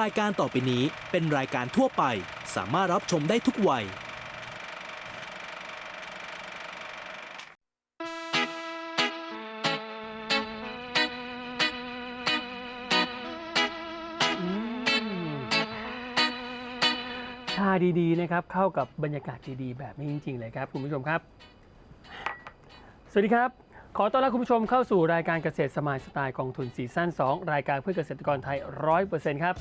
รายการต่อไปนี้เป็นรายการทั่วไป สามารถรับชมได้ทุกวัย ชาดีๆนะครับ เข้ากับบรรยากาศดีๆ แบบนี้จริง ๆ เลยครับ คุณผู้ชมครับ สวัสดีครับ ขอต้อนรับคุณผู้ชมเข้าสู่รายการเกษตรสมายสไตล์กองทุนซีซั่น2 รายการเพื่อเกษตรกรไทย 100%ครับ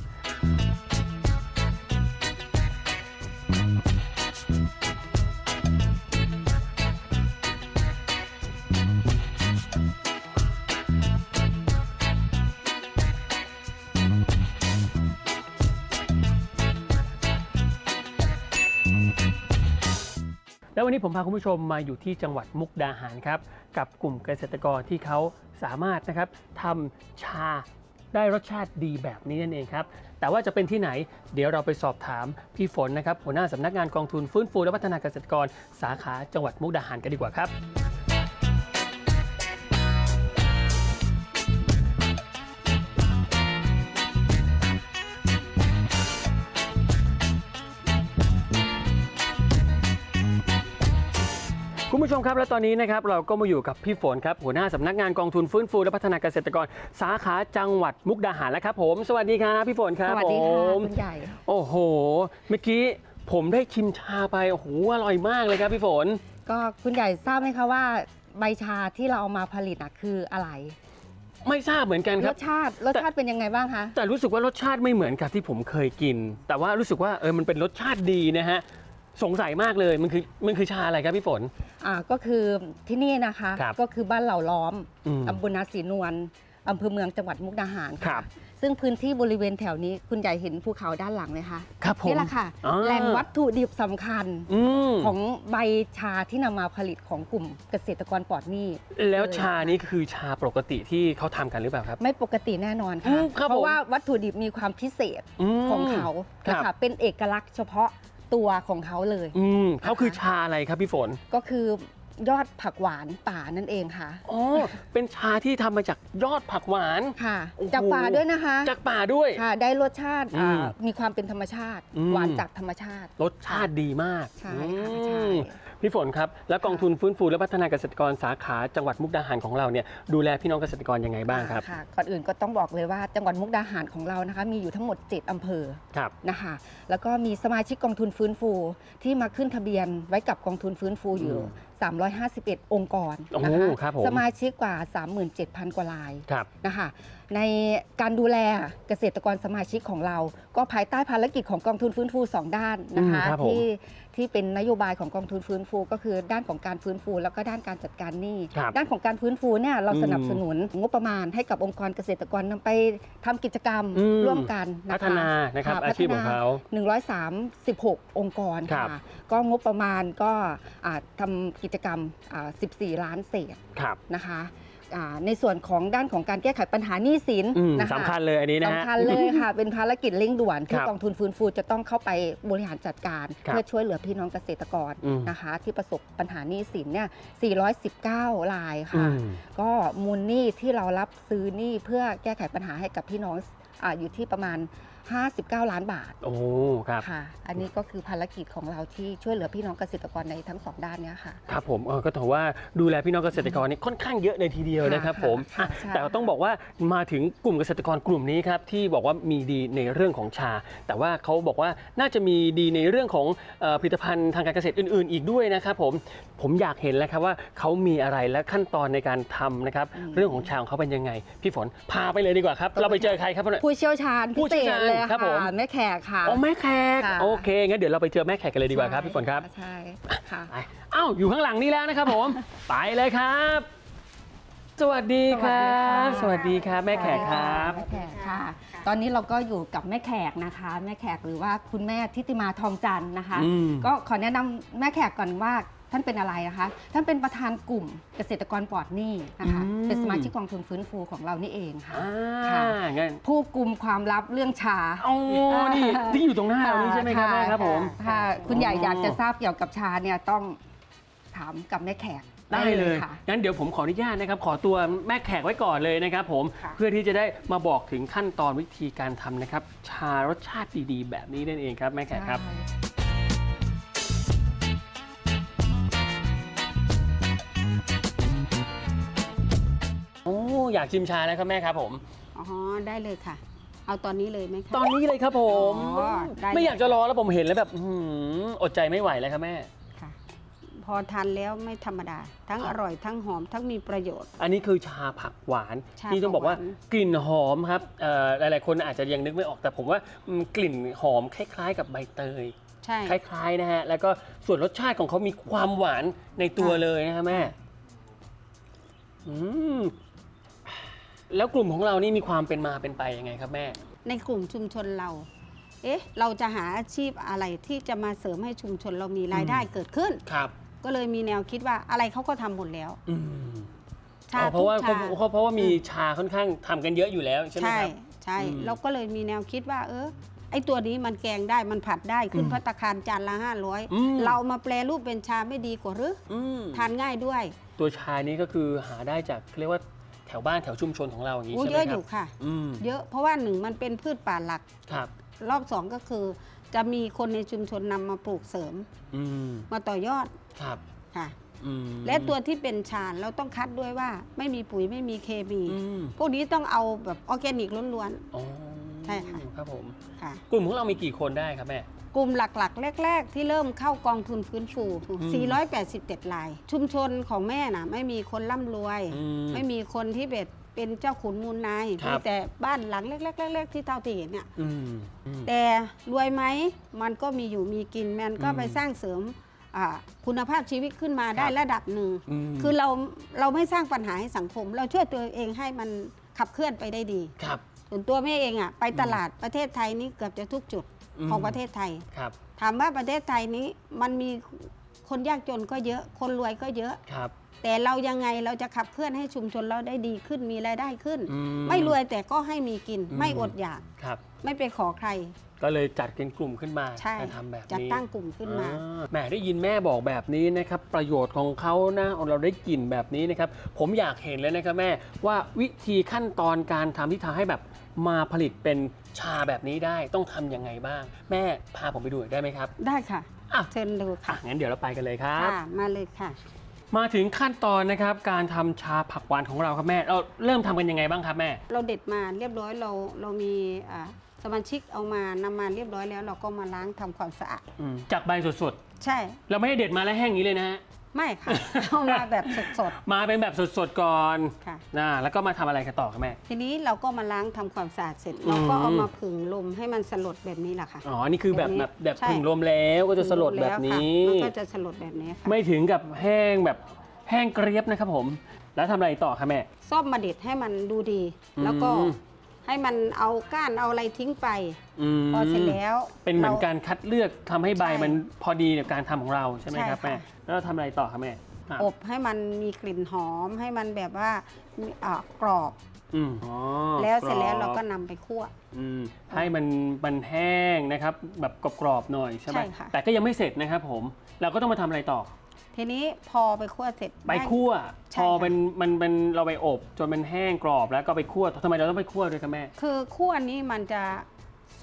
แล้ววันนี้ผมพาคุณผู้ชมมาอยู่ที่จังหวัดมุกดาหารครับ กับกลุ่มเกษตรกรที่เขาสามารถนะครับทำชาได้รสชาติดีแบบนี้นั่นเองครับ แต่ว่าจะเป็นที่ไหน เดี๋ยวเราไปสอบถามพี่ฝนนะครับหัวหน้าสำนักงานกองทุนฟื้นฟูและพัฒนาเกษตรกรสาขาจังหวัดมุกดาหารกันดีกว่าครับ ผู้ชมครับและตอนนี้นะครับเราก็มาอยู่กับพี่ฝนครับหัวหน้าสำนักงานกองทุนฟื้นฟูและพัฒนาเกษตรกร สาขาจังหวัดมุกดาหารแล้วครับ ผม สวัสดีครับพี่ฝนครับสวัสดีค่ะผมคุณใหญ่ โอ้โห เมื่อกี้ผมได้ชิมชาไปโอ้โหอร่อยมากเลยครับพี่ฝน ก็คุณใหญ่ทราบไหมคะว่าใบชาที่เราเอามาผลิตน่ะคืออะไร ไม่ทราบเหมือนกันครรับ สชาติรสชาติเป็นยังไงบ้างคะ แต่รู้สึกว่ารสชาติไม่เหมือนกับที่ผมเคยกิน แต่ว่ารู้สึกว่าเออมันเป็นรสชาติดีนะฮะ สงสัยมากเลยมันคือมันคือชาอะไรครับพี่ฝน อ่าก็คือที่นี่นะคะครับก็คือบ้านเหล่าล้อมอืม ตำบลนาศรีนวลอำเภอเมืองจังหวัดมุกดาหารครัค่ะบซึ่งพื้นที่บริเวณแถวนี้คุณใหญ่เห็นภูเขาด้านหลังไหมคะครับผม นี่แหละค่ะ อ่า แหล่งวัตถุดิบสำคัญอืมของใบชาที่นำมาผลิตของกลุ่มเกษตรกรปลอดหนี้ แล้วชานี้คือชาปกติที่เขาทำกันหรือเปล่าครับ ไม่ปกติแน่นอนอืค่ะ มครับเพราะผมว่าวัตถุดิบมีความพิเศษม ของเขาครันะบคะเป็นเอกลักษณ์เฉพาะ ตัวของเขาเลย อืมเขาคือชาอะไรครับพี่ฝน ก็คือยอดผักหวานป่านั่นเองค่ะ อ๋อ เป็นชาที่ทำมาจากยอดผักหวาน ค่ะ โอ้โห จากป่าด้วยนะคะจากป่าด้วย ค่ะได้รสชาติอืมอ่ามีความเป็นธรรมชาติ อืม หวานจากธรรมชาติ รสชาติดีมากใช่ค่ะอืใช่ม พี่ฝนครับ แล้วกองทุนฟื้นฟูและพัฒนาเกษตรกรสาขาจังหวัดมุกดาหารของเราเนี่ยดูแลพี่น้องเกษตรกรยังไงบ้างครับ ค่ะก่อนอื่นก็ต้องบอกเลยว่าจังหวัดมุกดาหารของเรานะคะมีอยู่ทั้งหมด 7อำเภอครับ นะคะแล้วก็มีสมาชิกกองทุนฟื้นฟูที่มาขึ้นทะเบียนไว้กับกองทุนฟื้นฟูอยู่ อืม351 องค์กรโอ้นะโหคะครับผม สมาชิกกว่า 37,000 กว่ารายครับ นะคะ ในการดูแลเกษตรกรสมาชิกของเรา ก็ภายใต้ภารกิจของกองทุนฟื้นฟู 2 ด้านนะคะอืมครับผมที่ที่เป็นนโยบายของกองทุนฟื้นฟู ก็คือด้านของการฟื้นฟู แล้วก็ด้านการจัดการหนี้ครับด้านของการฟื้นฟูเนี่ยเราอืมสนับสนุนงบประมาณให้กับองค์กรเกษตรกรนำไปทำกิจกรรมอืมร่วมกันนะคะพัฒนานะครับค่ะอาชีพของเขา136 องค์กรครับค่ะก็งบประมาณก็อ่าทำกิจกรรมอ่า14 ล้านเศษครับนะคะอ่า ในส่วนของด้านของการแก้ไขปัญหาหนี้สินอืมนะคะสำคัญเลยอันนี้นะฮะ สำคัญเลยค่ะ เป็นภารกิจเร่งด่วนที่ครับกองทุนฟื้นฟูจะต้องเข้าไปบริหารจัดการ ครับเพื่อช่วยเหลือพี่น้องเกษตรกรอืม นะคะ ที่ประสบปัญหาหนี้สินเนี่ย 419รายอืค่ะ ม ก็มูลหนี้ที่เรารับซื้อหนี้เพื่อแก้ไขปัญหาให้กับพี่น้อง อาอยู่ที่ประมาณ 59 ล้านบาทโอ้ครับค่ะ อันนี้ก็คือภารกิจของเราที่ช่วยเหลือพี่น้องเกษตรกรในทั้งสองด้านเนี้ยค่ะ ครับผมเออก็ถือว่าดูแลพี่น้องเกษตรกรนี่ค่อนข้างเยอะเลยทีเดียวนะครับผมค่ะอะใช่ แต่ต้องบอกว่ามาถึงกลุ่มเกษตรกรกลุ่มนี้ครับที่บอกว่ามีดีในเรื่องของชา แต่ว่าเขาบอกว่าน่าจะมีดีในเรื่องของเอ่อผลิตภัณฑ์ทางการเกษตรอื่น ๆ อีกด้วยนะครับผมผมอยากเห็นแล้วครับว่าเขามีอะไรและขั้นตอนในการทำนะครับอืมเรื่องของชาของเขาเป็นยังไง พี่ฝนพาไปเลยดีกว่าครับ เราไปเจอใครครับผู้เชี่ยวชาญผู้พิเชี่เศยวษชาญเลยครับผม ค่ะแม่แขกค่ะ อ๋อแม่แขกค่ะ โอเคงั้นเดี๋ยวเราไปเจอแม่แขกกันเลยดีกว่าครับพี่ฝนครับใช่ค่ะ ไปอ้าวอยู่ข้างหลังนี่แล้วนะครับผม ไปเลยครับ สวัสดีครับ สสวัวัสสดีดีค่ะครับแม่แขกครับ แม่แขกค่ะ ตอนนี้เราก็อยู่กับแม่แขกนะคะ แม่แขกหรือว่าคุณแม่ทิติมาทองจันทร์นะคะ อืมก็ขอแนะนำแม่แขกก่อนว่า ท่านเป็นอะไรนะคะ ท่านเป็นประธานกลุ่มเกษตรกรปลอดหนี้นะคะ อืม เป็นสมาชิกกองทุนฟื้นฟูของเรานี่เองค่ะ อ่าค่ะ งั้นผู้กลุ่มความลับเรื่องชา โอ้นี่ที่อยู่ตรงหน้าเรานี่ใช่ไหมครับแม่ครับผมค่ะคุณใหญ่อ๋อออยากจะทราบเกี่ยวกับชาเนี่ยต้องถามกับแม่แขกได้เลย ค่ะ งั้นเดี๋ยวผมขออนุญาตนะครับ ขอตัวแม่แขกไว้ก่อนเลยนะครับผม ค่ะ เพื่อที่จะได้มาบอกถึงขั้นตอนวิธีการทำนะครับ ชารสชาติดีๆ แบบนี้นั่นเองครับแม่แขกครับ ใช่ อ้อยากชิมชาแล้วครับแม่ครับผม อ๋อได้เลยค่ะ เอาตอนนี้เลยไหมคะ ตอนนี้เลยครับผมอ๋อได้ ไม่อยากจะรอแล้วผมเห็นแล้วแบบอื้อหืออดใจไม่ไหวแล้วครับแม่ ค่ะ พอทานแล้วไม่ธรรมดา ทั้งอร่อยทั้งหอมทั้งมีประโยชน์ อันนี้คือชาผักหวานชาที่ต้องบอกว่าผักหวาน กลิ่นหอมครับเอ่อหลายๆ คนอาจจะยังนึกไม่ออกแต่ผมว่าอืมกลิ่นหอมคล้าย ๆ กับใบเตย ใช่ คล้ายๆนะฮะ แล้วก็ส่วนรสชาติของเขามีความหวานในตัวค่ะ เลยนะฮะแม่ อืม แล้วกลุ่มของเรานี่มีความเป็นมาเป็นไปยังไงครับแม่ ในกลุ่มชุมชนเรา เอ๊ะ เราจะหาอาชีพอะไรที่จะมาเสริมให้ชุมชนเรามีรายได้อืมเกิดขึ้น ครับก็เลยมีแนวคิดว่าอะไรเขาก็ทำหมดแล้ว อืมชาอ๋อเพราะว่าทุกเพชาราะเพราะว่ามีชาค่อนข้างทำกันเยอะอยู่แล้วใช่ไหมใช่ครับ ใช่อืมเราก็เลยมีแนวคิดว่า เออไอตัวนี้มันแกงได้มันผัดได้ขึ้นอืมพัตตาคารจานละห้าร้อยอืม เรามาแปลรูปเป็นชาไม่ดีกว่าหรืออืม ทานง่ายด้วย ตัวชานี้ก็คือหาได้จากเรียกว่าแถวบ้านแถวชุมชนของเราอย่างนี้โอ้ใช่ไหเยมอะคอรับยู่ค่ะ อืมเยอะเพราะว่าหนึ่งมันเป็นพืชป่าหลัก ครับรอบสองก็คือ จะมีคนในชุมชนนำมาปลูกเสริม อืมมาต่อยอดครับค่ะ อืมและตัวที่เป็นชาญเราต้องคัดด้วยว่า ไม่มีปุ๋ยไม่มีเคมี อืมพวกนี้ต้องเอาแบบออร์แกนิกล้วน อ๋อใช่ค่ะ ครับผม ๆค่ะ กลุ่มของเรามีกี่คนได้ครับแม่ กลุ่มหลักๆ แรก ๆ ที่เริ่มเข้ากองทุนฟื้นฟู 487ราย ชุมชนของแม่น่ะไม่มีคนร่ำรวย อืมไม่มีคนที่แบบเป็นเจ้าขุนมูลนายครับ มีแต่บ้านหลังเล็กๆๆๆที่เท่าที่เห็นเนี่ย อืมอืม แต่รวยไหมมันก็มีอยู่มีกินมันก็อืมไปสร้างเสริมอ่าคุณภาพชีวิตขึ้นมาได้ครับ ระดับหนึ่ง มคือเราเราไม่สร้างปัญหาให้สังคม เราช่วยตัวเองให้มันขับเคลื่อนไปได้ดี ครับ ส่วนตัวแม่เองอะไปตลาดประเทศไทยนี่เกือบจะทุกจุดอืม ของประเทศไทย ครับ ถามว่าประเทศไทยนี้มันมีคนยากจนก็เยอะ คนรวยก็เยอะ ครับ แต่เรายังไงเราจะขับเคลื่อนให้ชุมชนเราได้ดีขึ้นมีรายได้ขึ้น อืไม่รวยแต่ก็ให้มีกิน อืม ไม่อดอยาก ครับ ไม่ไปขอใคร ก็เลยจัดเป็นกลุ่มขึ้นมาใช่การทำแบบนี้ จัดตั้งกลุ่มขึ้นมา อ่แหมได้ยินแม่บอกแบบนี้นะครับ ประโยชน์ของเขานะเราได้กลิ่นแบบนี้นะครับ ผมอยากเห็นเลยนะครับแม่ว่าวิธีขั้นตอนการทำที่ทำให้แบบ มาผลิตเป็นชาแบบนี้ได้ต้องทำยังไงบ้าง แม่พาผมไปดูหน่อยได้ไหมครับ ได้ค่ะอะ เชิญดูอะค่ะงั้นเดี๋ยวเราไปกันเลยครับ ค่ะ มาเลยค่ะ มาถึงขั้นตอนนะครับการทำชาผักหวานของเราครับแม่ เราเริ่มทำกันยังไงบ้างครับแม่ เราเด็ดมาเรียบร้อยเราเรามีอ่าสมาชิกเอามานำมาเรียบร้อยแล้ว เราก็มาล้างทำความสะอาดอืมจากใบสดใช่ ๆ เราไม่ได้เด็ดมาแล้วแห้งอย่างนี้เลยนะฮะ ไม่ค่ะ เอามาแบบสด มาเป็นแบบสดๆก่อนๆค่ะ นะแล้วก็มาทำอะไรกันต่อครับแม่ทีนี้เราก็มาล้างทำความสะอาดเสร็จ เราก็เอามาผึ่งลมให้มันสลดแบบนี้แหละค่ะ อ๋อ นี่คือแบบแบบนี้แบบแบบใช่ ผึ่งลมแล้วก็จะสลดแบบนี้แล้วค่ะมันก็จะสลดแบบนี้ค่ะไม่ถึงกับแห้งแบบแห้งเกรียบนะครับผม แล้วทำอะไรต่อครับแม่ ซ่อมมาเด็ดให้มันดูดี แล้วก็อืม ให้มันเอาก้านเอาอะไรทิ้งไป มพอเสร็จแล้วเป็นเหมือนรการคัดเลือกทำให้ใบใช่มันพอดีกับการทำของเราใช่ไหมครับใช่แม่ค่ะแล้วเราทำอะไรต่อครับแม่อะอบให้มันมีกลิ่นหอมให้มันแบบว่ามีอ่ากรอบ อืมอ๋อแล้วเสร็จแล้วกอเราบก็นำไปคั่ว อืมให้มันมันแห้งนะครับ แบบกรอบๆหน่อยใช่ไหมใช่ค่ะ แต่ก็ยังไม่เสร็จนะครับผม เราก็ต้องมาทำอะไรต่อ ทีนี้พอไปคั่วเสร็จไปได้ คั่วใช่พอค่ะ เป็นมันเป็นเราไปอบจนมันแห้งกรอบแล้วก็ไปคั่วทำไมเราต้องไปคั่วด้วยครับแม่ คือคั่วนี้มันจะ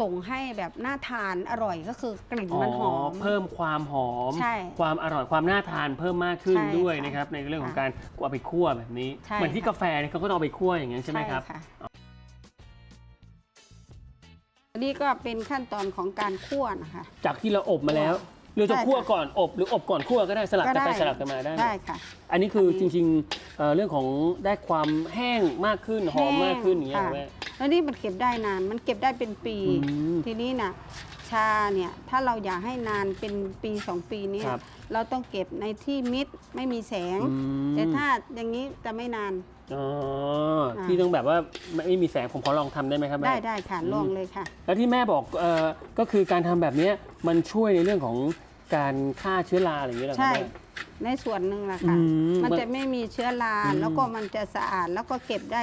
ส่งให้แบบน่าทานอร่อยก็คือกลิ่นมันหอม เพิ่มความหอม ใช่ความอร่อยความน่าทานเพิ่มมากขึ้นใช่ด้วยค่ะนะครับในเรื่องของค่ะการเอาไปคั่วแบบนี้ ใช่เหมือนที่ค่ะ กาแฟเนี่ยเขาก็ต้องเอาไปคั่วอย่างนั้นใช่ไหมครับะอันนี้ก็เป็นขั้นตอนของการคั่วนะคะ จากที่เราอบมาแล้ว เราจะใช่ค่ะคั่วก่อนอบหรืออบก่อนคั่วก็ได้สลับก็กันได้ไปสลับกันมาได้หมได้ค่ะ อันนี้คืออันจนี้ริงๆเอ่อเรื่องของได้ความแห้งมากขึ้นหอมมากขึ้นอย่างเงี้ยค่ะ แม่ แล้วนี่มันเก็บได้นาน มันเก็บได้เป็นปี อืม ทีนี้นะ ชาเนี่ยถ้าเราอยากให้นานเป็นปีสองปีเนี่ยครับเราต้องเก็บในที่มิดไม่มีแสง อืม แต่ถ้าอย่างนี้จะไม่นาน อ๋อค่ะที่ต้องแบบว่าไม่ไม่มีแสงผมขอลองทำได้ไหมครับแม่ ได้ได้ค่ะอืม ลองเลยค่ะ แล้วที่แม่บอกเอ่อก็คือการทำแบบเนี้ยมันช่วยในเรื่องของการฆ่าเชื้อราอะไรอย่างเงี้ยเหรอครัใช่บแม่ ในส่วนหนึ่งแหละค่ะ อืมมันจะไม่มีเชื้อราอืม แล้วก็มันจะสะอาดแล้วก็เก็บได้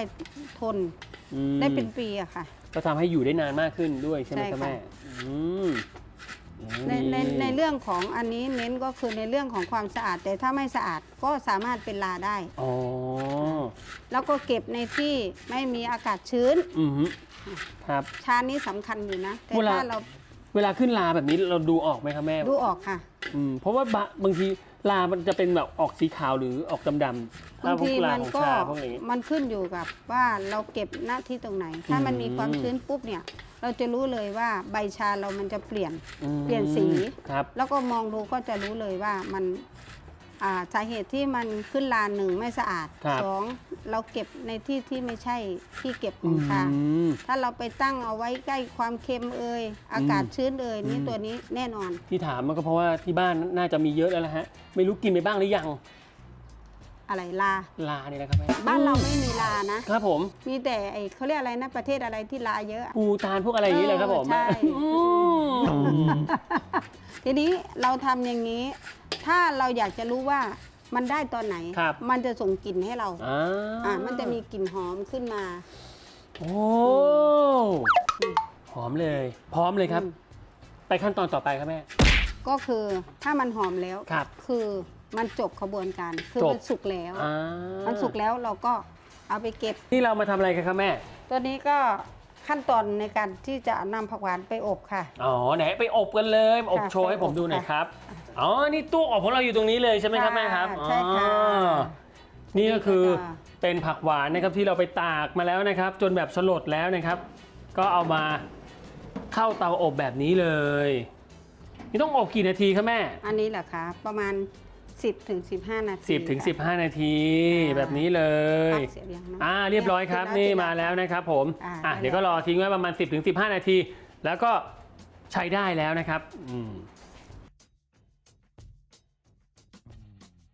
ทนอืมได้เป็นปีอะค่ะ ก็ทำให้อยู่ได้นานมากขึ้นด้วยใช่ไหมใช่ครับค่ะ แม่อืมในในในเรื่องของอันนี้เน้นก็คือในเรื่องของความสะอาด แต่ถ้าไม่สะอาดก็สามารถเป็นลาได้ อ๋อแล้วก็เก็บในที่ไม่มีอากาศชื้น อือฮึครับ ชานี้สำคัญอยู่นะ แต่เวลา ถ้าเราเวลาขึ้นลาแบบนี้เราดูออกไหมครับแม่ดูออกค่ะ อืมเพราะว่าบะบางที ลามันจะเป็นแบบออกสีขาวหรือออกดำๆถ้บางพวทีลามันของก็ชาพวกนี้ มันขึ้นอยู่กับว่าเราเก็บหน้าที่ตรงไหน ถ้ามันมีความอืม ชื้นปุ๊บเนี่ย เราจะรู้เลยว่าใบชาเรามันจะเปลี่ยนอืมเปลี่ยนสีครับ แล้วก็มองดูก็จะรู้เลยว่ามัน อ่าสาเหตุที่มันขึ้นลานหนึ่งไม่สะอาดครับ สองเราเก็บในที่ที่ไม่ใช่ที่เก็บของชาอืม ถ้าเราไปตั้งเอาไว้ใกล้ความเค็มเอ่ยอากาศชื้นเอ่ยนี่อืม ตัวนี้แน่นอน ที่ถามมันก็เพราะว่าที่บ้านน่าจะมีเยอะแล้วละฮะ ไม่รู้กินไปบ้างหรือยัง อะไรลา ลาเนี่ยนะครับแม่บ้านเราไม่มีลานะ ครับผมมีแต่ไอ้เขาเรียกอะไรนะประเทศอะไรที่ลาเยอะอะปูตาลพวกอะไรอย่างนี้เลยครับผมเออใช่อืมทีนี้เราทำอย่างนี้ ถ้าเราอยากจะรู้ว่ามันได้ตอนไหนครับมันจะส่งกลิ่นให้เราอ่าอ่ามันจะมีกลิ่นหอมขึ้นมาโอ้หอมเลย พร้อมเลยครับ อืมไปขั้นตอนต่อไปครับแม่ ก็คือถ้ามันหอมแล้วครับ คือ มันจบขบวนการ คือจบ มันสุกแล้ว อ่ามันสุกแล้วเราก็เอาไปเก็บ นี่เรามาทำอะไรกันครับแม่ ตัวนี้ก็ขั้นตอนในการที่จะนำผักหวานไปอบค่ะ อ๋อไหนไปอบกันเลย อบค่ะโชว์ให้ผมดูหน่อยค่ะครับ อ๋อ นี่ตู้อบของเราอยู่ตรงนี้เลยใช่ไหมครับแม่ครับใช่ค่ะอ๋อนี่ก็คือนี่ก็จะเป็นผักหวานนะครับที่เราไปตากมาแล้วนะครับ จนแบบสลดแล้วนะครับ ก็เอามาเข้าเตาอบแบบนี้เลย นี่ต้องอบกี่นาทีครับแม่ อันนี้แหละคะประมาณ 10ถึง15 นาที10ถึงค่ะ 15 นาทีค่ะแบบนี้เลยตักเสียบยังเนะอ่าเรียบร้อยครับเสจนี่เสจมาแล้วนะครับผมอ่าอะได้เดี๋ยวก็รอทิ้งไว้ประมาณ 10ถึง15 นาที แล้วก็ใช้ได้แล้วนะครับอืม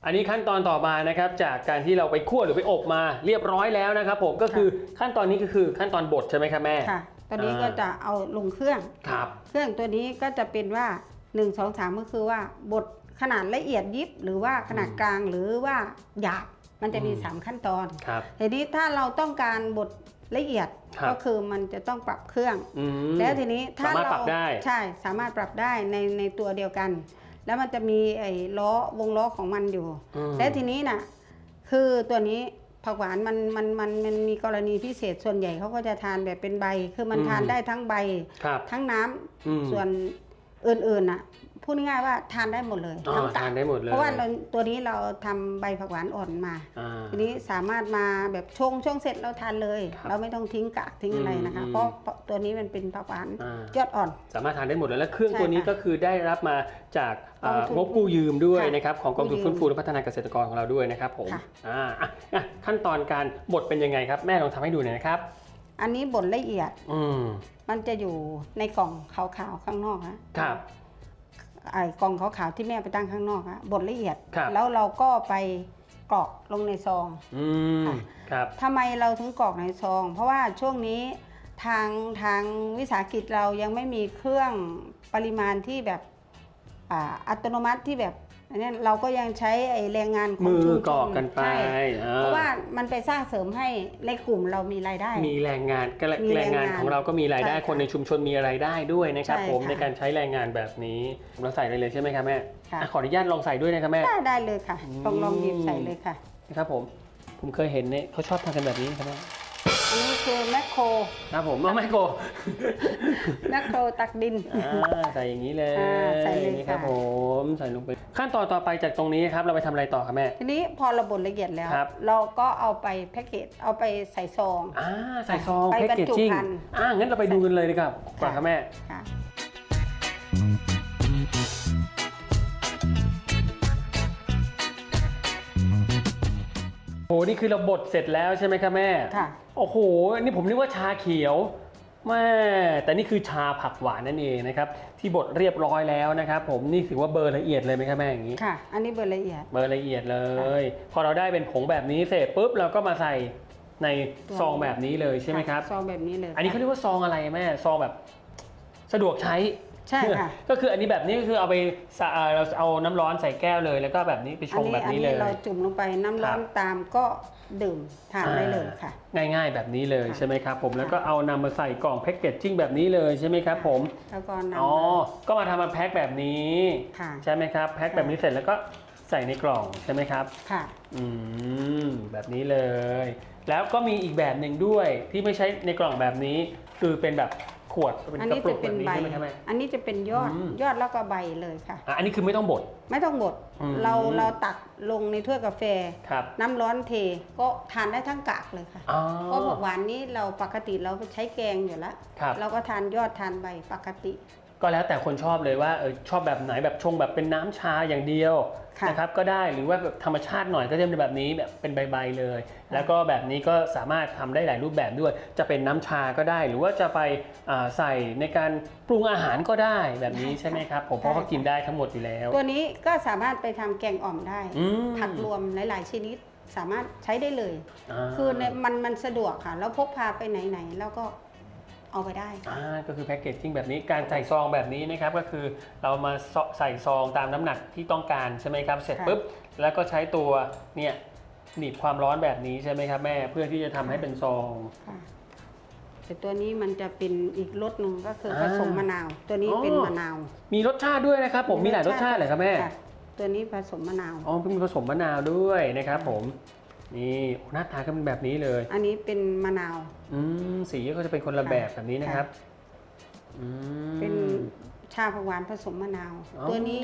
อันนี้ขั้นตอนต่อมานะครับ จากการที่เราไปคั่วหรือไปอบมาเรียบร้อยแล้วนะครับ ผมก็คือขั้นตอนนี้ก็คือขั้นตอนบดใช่ไหมครับแม่ ค่ะ ตอนนี้อ่า ก็จะเอาลงเครื่อง ครับ เครื่องตัวนี้ก็จะเป็นว่า 1 2 3 ก็คือว่าบด ขนาดละเอียดยิบหรือว่าขนาดกลางหรือว่าหยาบมันจะมีอืม3ขั้นตอนครับทีนี้ถ้าเราต้องการบดละเอียดครับก็คือมันจะต้องปรับเครื่องอืมแล้วทีนี้ถ้าสามารถเราปรับได้ใช่สามารถปรับได้ในในตัวเดียวกัน แล้วมันจะมีไอ้ล้อวงล้อของมันอยู่อืมและทีนี้น่ะคือตัวนี้ผักหวานมันมันมันมันมีกรณีพิเศษส่วนใหญ่เขาก็จะทานแบบเป็นใบ คือมันอืมทานได้ทั้งใบครับทั้งน้ำอืมส่วนอื่นๆน่ะ พูดง่ายๆว่าทานได้หมดเลยอ๋อทั้งกะทานได้หมดเลยเพราะว่าเราตัวนี้เราทำใบผักหวานอ่อนมา อ่า ทีนี้สามารถมาแบบชงช่วงเสร็จเราทานเลย ครับเราไม่ต้องทิ้งกากทิ้งอะไรนะคะ อืมเพราะตัวนี้มันเป็นผักหวานอ่ายอดอ่อน สามารถทานได้หมดเลยและเครื่องใช่ตัวนี้ค่ะก็คือได้รับมาจากอ่ากองทุนงบกู้ยืมด้วยค่ะนะครับของกองทุนกู้ยืมฟื้นฟูและพัฒนาเกษตรกรของเราด้วยนะครับผมค่ะ อ่าอะอะขั้นตอนการบดเป็นยังไงครับ แม่ลองทำให้ดูหน่อยนะครับ อันนี้บดละเอียดอืม มันจะอยู่ในกล่องขาวๆข้างนอกฮะครับ ไอ้กล่องขาวๆที่แม่ไปตั้งข้างนอกฮะบดละเอียด ครับ แล้วเราก็ไปกรอกลงในซอง อืมค่ะครับ ทำไมเราถึงกรอกในซอง เพราะว่าช่วงนี้ทางทางวิสาหกิจเรายังไม่มีเครื่องปริมาณที่แบบอ่าอัตโนมัติที่แบบ อันนี้เราก็ยังใช้ไอ้แรงงานของมือชุมชกรอกกันไปใช่อ่เพราะว่ามันไปสร้างเสริมให้ในกลุ่มเรามีรายได้ มีแรงงานก็แรมีแรแรงงงานงานของเราก็มีรายได้ใช่ค่ะคนในชุมชนมีรายได้ด้วยนะครับ ใช่ผมค่ะในการใช้แรงงานแบบนี้เราใส่เลยเลยใช่ไหมครับแม่ค่ะ อะขออนุญาตลองใส่ด้วยนะครับแม่ ได้ได้เลยค่ะอืมลองลองหยิบใส่เลยค่ะ นะครับผม ผมเคยเห็นเนี่ยเขาชอบทำกันแบบนี้ครับแม่ อันนี้คือแมคโครครับผมเอาไม่โกแมคโครตักดิน อ่าใส่อย่างนี้เลยอ่าใส่เลยนี่ครับค่ะ ผมใส่ลงไปขั้นตอนต่อไปจากตรงนี้ครับเราไปทำอะไรต่อครับแม่ ทีนี้พอเราบดละเอียดแล้ว ครับ เราก็เอาไปแพ็กเกจเอาไปใส่ซอง อ่าใส่ซองไปแพ็กบรรเกจจุจิ้งภัณฑ์อ่างั้นเราไปดูกันเลยดีกว่าก่อนครับแม่ ค่ะ นี่คือเราบดเสร็จแล้วใช่ไหมครับแม่ค่ะ โอ้โห นี่ผมนึกว่าชาเขียวแม่แต่นี่คือชาผักหวานนั่นเองนะครับ ที่บดเรียบร้อยแล้วนะครับ ผมนี่ถือว่าเบอร์ละเอียดเลยไหมครับแม่อย่างนี้ ค่ะ อันนี้เบอร์ละเอียด เบอร์ละเอียดเลย พอเราได้เป็นผงแบบนี้เสร็จปุ๊บเราก็มาใส่ในซองแบบนี้เลยใช่ไหมครับ ซองแบบนี้เลย อันนี้เขาเรียกว่าซองอะไรแม่ ซองแบบ สะดวกใช้ ใช่ค่ะก็คืออันนี้แบบนี้ก็คือเอาไปสะเอ่อเราเอาน้ำร้อนใส่แก้วเลย แล้วก็แบบนี้ไปชอังนี้แบบอันี้เลยเราจุ่มลงไปน้ำร้อนครับ ตามก็ดื่มทานได้เลยค่ะ ง่ายๆแบบนี้เลยค่ะ ใช่ไหมครับผมแล้วก็เอานำมาใส่กล่องแพ็กเกจจิ้งแบบนี้เลยใช่ไหมครับผมแล้วก็นำอ๋อมาก็มาทำมาแพ็คแบบนี้ ค่ะใช่ไหมครับแพ็คแบบนี้เสร็จแล้วก็ใส่ในกล่องใช่ไหมครับ ค่ะ อืมแบบนี้เลย แล้วก็มีอีกแบบหนึ่งด้วยที่ไม่ใช่ในกล่องแบบนี้ คือเป็นแบบ ขวดเป็นอันกระนี้ปุจะกเป็แบนบนี้ใบ ใช่ไหมครับแม่ อันนี้จะเป็นยอดอืม ยอดแล้วก็ใบเลยค่ะ อะอันนี้คือไม่ต้องบด ไม่ต้องบดอืม เราเราตักลงในถ้วยกาแฟ ครับน้ำร้อนเทก็ทานได้ทั้งกากเลยค่ะอ๋อเพราะผักหวานนี้เราปกติเราใช้แกงอยู่แล้ว ครับ เราก็ทานยอดทานใบปกติ ก็แล้วแต่คนชอบเลยว่าเออชอบแบบไหนแบบชงแบบเป็นน้ำชาอย่างเดียวค่ะนะครับก็ได้หรือว่าแบบธรรมชาติหน่อยก็จะเป็นแบบนี้แบบเป็นใบๆเลย แล้วก็แบบนี้ก็สามารถทำได้หลายรูปแบบด้วย จะเป็นน้ำชาก็ได้ หรือว่าจะไปอ่าใส่ในการปรุงอาหารก็ได้แบบนี้ใช่ไหมครับผมเพราะเขากินได้ทั้งหมดอยู่แล้ว ตัวนี้ก็สามารถไปทำแกงอ่อมได้อืมผักรวมหลายๆชนิดสามารถใช้ได้เลยาคือในมันมันสะดวกค่ะ แล้วพกพาไปไหนๆแล้วก็ เอาไปได้ค่ะอ่าก็คือแพ็กเกจจิ้งแบบนี้การใส่ซองแบบนี้นะครับก็คือเรามาใส่ซองตามน้ำหนักที่ต้องการใช่ไหมครับ เสร็จค่ะ ปุ๊บแล้วก็ใช้ตัวเนี่ยหนีบความร้อนแบบนี้ใช่ไหมครับแม่เพื่อที่จะทำให้เป็นซอง ค่ะแต่ตัวนี้มันจะเป็นอีกรสหนึ่งก็คืออ่าผสมมะนาว ตัวนี้อ๋อเป็นมะนาวมีรสชาติด้วยนะครับผมมีหลายรสชาติเลยครับแม่ะตัวนี้ผสมมะนาว อ๋อมีผสมมะนาวด้วยนะครับผม นี่โอ้หน้าตาก็เป็นแบบนี้เลย อันนี้เป็นมะนาว อืมสีก็จะเป็นคนละแบบแบบนี้นะครับอืมเป็นชาผักหวานผสมมะนาวอ๋อตัวนี้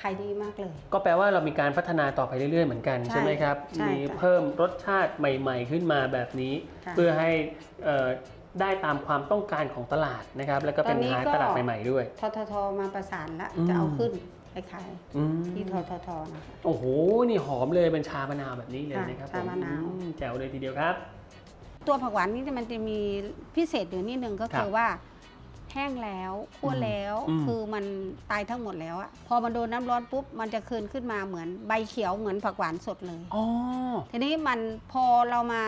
ขายดีมากเลย ก็แปลว่าเรามีการพัฒนาต่อไปเรื่อยๆเหมือนกันใช่ใช่ไหมครับใช่มีค่ะเพิ่มรสชาติใหม่ ๆ ขึ้นมาแบบนี้ค่ะเพื่อให้เอ่อได้ตามความต้องการของตลาดนะครับ แล้วก็เป็นตอนนี้หาก็ตลาดใหม่ ๆด้วย ทททมาประสานแล้วอืมจะเอาขึ้น ไปขายอืมที่ทททนะโอ้โห นี่หอมเลยเป็นชามะนาวแบบนี้เลยค่ะนะครับชามะนาว อืมแจ๋วเลยทีเดียวครับ ตัวผักหวานนี่มันจะมีพิเศษอยู่นิดนึงก็ครัคืบอว่า แห้งแล้วคั่วแล้วอืม คือมันตายทั้งหมดแล้วอะพอมันโดนน้ำร้อนปุ๊บมันจะคืนขึ้นมาเหมือนใบเขียวเหมือนผักหวานสดเลย อ๋อ ทีนี้มันพอเรามา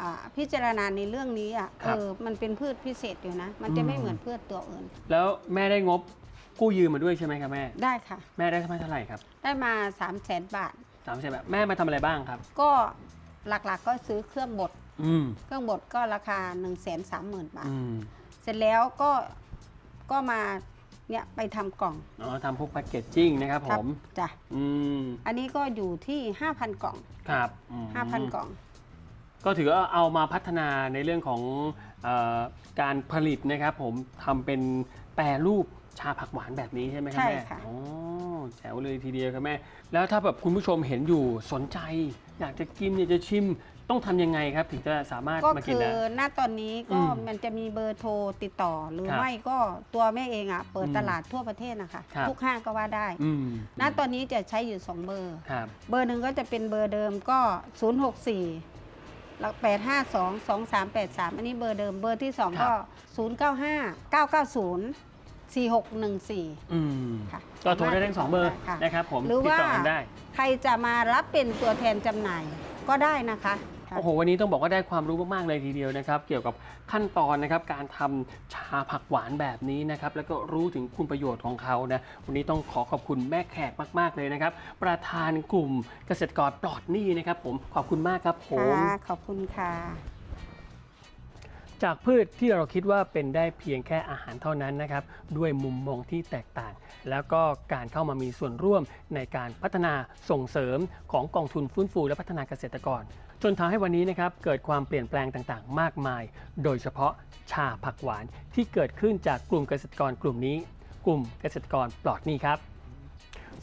อ่าพิจารณาในเรื่องนี้อะครับเออมันเป็นพืชพิเศษอยู่นะ มันจะอืมไม่เหมือนพืชตัวอื่น แล้วแม่ได้งบ กู้ยืมมาด้วยใช่ไหมครับแม่ ได้ค่ะ แม่ได้เท่าไหร่ครับได้มา3 0 0แสนบาท สามสิบแบบแม่มาทำอะไรบ้างครับ ก็หลักๆก็ซื้อเครื่องบด อืมเครื่องบดก็ราคา 1 3 0 0 0 0 บาท อืมเสร็จแล้วก็ก็มาเนี่ยไปทำกล่องอ๋อทำพวกแพ็กเกจจิ้งนะครับผครับม จ้ะ อืมอันนี้ก็อยู่ที่ 5,000 กล่อง ครับอืม5,000 กล่อง ก็ถือว่าเอามาพัฒนาในเรื่องของเออการผลิตนะครับผมทำเป็นแปรรูป ชาผักหวานแบบนี้ใช่ไหมครับใช่แม่ค่ะ อ๋อแจ๋วเลยทีเดียวครับแม่ แล้วถ้าแบบคุณผู้ชมเห็นอยู่สนใจ อยากจะกินอยากจะชิมต้องทำยังไงครับ ถึงจะสามารถก็มากิคืนอได้ ณตอนนี้ก็อืมมันจะมีเบอร์โทรติดต่อหรือครับไม่ก็ตัวแม่เองอะเปิดอืมตลาดทั่วประเทศนะคะ ครับ ทุกห้างก็ว่าได้ อืมณตอนนี้จะใช้อยู่ 2 เบอร์ ครับเบอร์หนึ่งก็จะเป็นเบอร์เดิมก็ 064แล้ว852 2383 อันนี้เบอร์เดิมเบอร์ที่ 2 ก็ 095 990 4614 อืมค่ะ ก็โทรได้ทั้งสองเบอร์ค่ะนะครับผมหรือติดว่า ต่อกันได้ ใครจะมารับเป็นตัวแทนจำหน่ายก็ได้นะคะค่ะ โอ้โห วันนี้ต้องบอกว่าได้ความรู้มาก ๆ เลยทีเดียวนะครับ เกี่ยวกับขั้นตอนนะครับ การทำชาผักหวานแบบนี้นะครับ แล้วก็รู้ถึงคุณประโยชน์ของเขานะ วันนี้ต้องขอขอบคุณแม่แขกมาก ๆ เลยนะครับ ประธานกลุ่มเกษตรกรปลอดหนี้นะครับ ผม ขอบคุณมากครับผม ค่ะ ขอบคุณค่ะ จากพืชที่เราคิดว่าเป็นได้เพียงแค่อาหารเท่านั้นนะครับ ด้วยมุมมองที่แตกต่าง แล้วก็การเข้ามามีส่วนร่วมในการพัฒนาส่งเสริมของกองทุนฟื้นฟูและพัฒนาเกษตรกร จนทำให้วันนี้นะครับเกิดความเปลี่ยนแปลงต่างๆ มากมาย โดยเฉพาะชาผักหวานที่เกิดขึ้นจากกลุ่มเกษตรกรกลุ่มนี้ กลุ่มเกษตรกรปลอดหนี้ครับ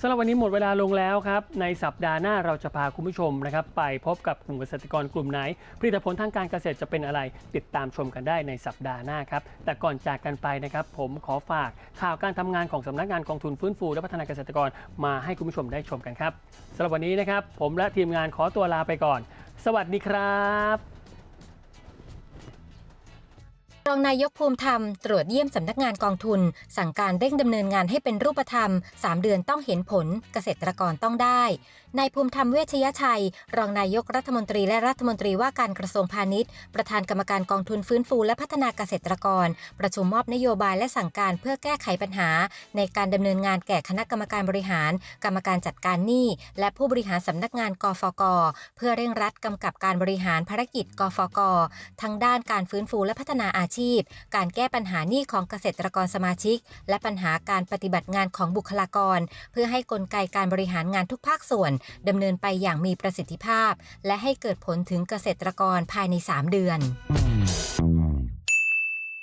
สำหรับวันนี้หมดเวลาลงแล้วครับ ในสัปดาห์หน้าเราจะพาคุณผู้ชมนะครับไปพบกับกลุ่มเกษตรกรกลุ่มไหน ผลิตผลทางการเกษตรจะเป็นอะไร ติดตามชมกันได้ในสัปดาห์หน้าครับ แต่ก่อนจากกันไปนะครับผมขอฝากข่าวการทำงานของสำนักงานกองทุนฟื้นฟู และพัฒนาเกษตรกรมาให้คุณผู้ชมได้ชมกันครับสำหรับวันนี้นะครับผมและทีมงานขอตัวลาไปก่อน สวัสดีครับ รองนายกภูมิธรรม ตรวจเยี่ยมสำนักงานกองทุน สั่งการเร่งดำเนินงานให้เป็นรูปธรรม 3 เดือนต้องเห็นผล เกษตรกรต้องได้ นายภูมิธรรมเวชยชัย รองนายกรัฐมนตรีและรัฐมนตรีว่าการกระทรวงพาณิชย์ ประธานกรรมการกองทุนฟื้นฟูและพัฒนาเกษตรกร ประชุมมอบนโยบายและสั่งการเพื่อแก้ไขปัญหา ในการดำเนินงานแก่คณะกรรมการบริหาร กรรมการจัดการหนี้และผู้บริหารสำนักงานกฟก เพื่อเร่งรัดกำกับการบริหารภารกิจกฟก ทั้งด้านการฟื้นฟูและพัฒนาอาชีพ การแก้ปัญหาหนี้ของเกษตรกรสมาชิก และปัญหาการปฏิบัติงานของบุคลากร เพื่อให้กลไกการบริหารงานทุกภาคส่วนดำเนินไปอย่างมีประสิทธิภาพ และให้เกิดผลถึงเกษตรกรภายใน 3 เดือน